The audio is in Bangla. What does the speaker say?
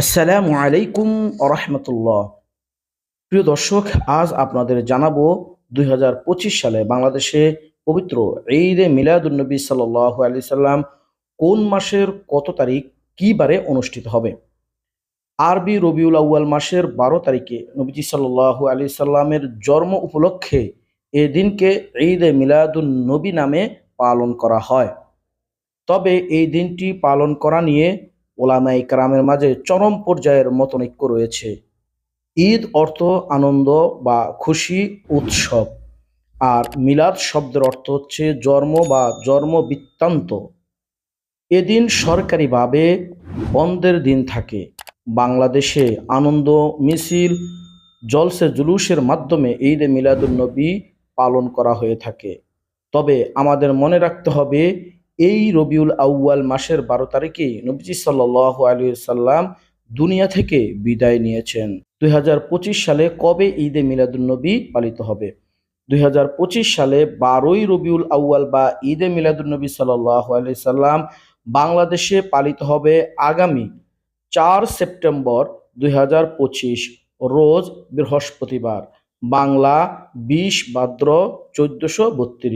আসসালামু আলাইকুম আরহামতুল্লাহ প্রিয় দর্শক, আজ আপনাদের জানাব দুই হাজার পঁচিশ সালে বাংলাদেশে পবিত্র ঈদে মিলাদুন্নবী সাল্লাহ আলি সাল্লাম কোন মাসের কত তারিখ, কী বারে অনুষ্ঠিত হবে? আরবি রবিউল আউয়াল মাসের বারো তারিখে নবীজি সাল্লাহ আলি সাল্লামের জন্ম উপলক্ষে এ দিনকে ঈদে মিলাদুন নবী নামে পালন করা হয়। তবে এই দিনটি পালন করা নিয়ে ওলামাই কারামের মাঝে চরম পর্যায়ের মতনৈক্য রয়েছে। ঈদ অর্থ আনন্দ বা খুশি উৎসব। আর মিলাদ শব্দের অর্থ হচ্ছে জন্ম বা জন্ম বৃত্তান্ত। এদিন সরকারিভাবে বন্ধের দিন থাকে। বাংলাদেশে আনন্দ, মিছিল, জলসে জুলুসের মাধ্যমে ঈদে মিলাদুন্নবী পালন করা হয়ে থাকে। তবে আমাদের মনে রাখতে হবে এই রবিউল আউয়াল মাসের বারো তারিখে নবীজি সাল্লাহ আলী সাল্লাম দুনিয়া থেকে বিদায় নিয়েছেন। দুই হাজার পঁচিশ সালে কবে ঈদে মিলাদুন্নবী পালিত হবে? দুই হাজার পঁচিশ সালে বারোই রবিউল আউয়াল বা ঈদে মিলাদুন্নবী সাল্লাহ আলি সাল্লাম বাংলাদেশে পালিত হবে আগামী চার সেপ্টেম্বর দুই হাজার পঁচিশ, রোজ বৃহস্পতিবার। বাংলা বিশ ভাদ্র চোদ্দশো বত্রিশ।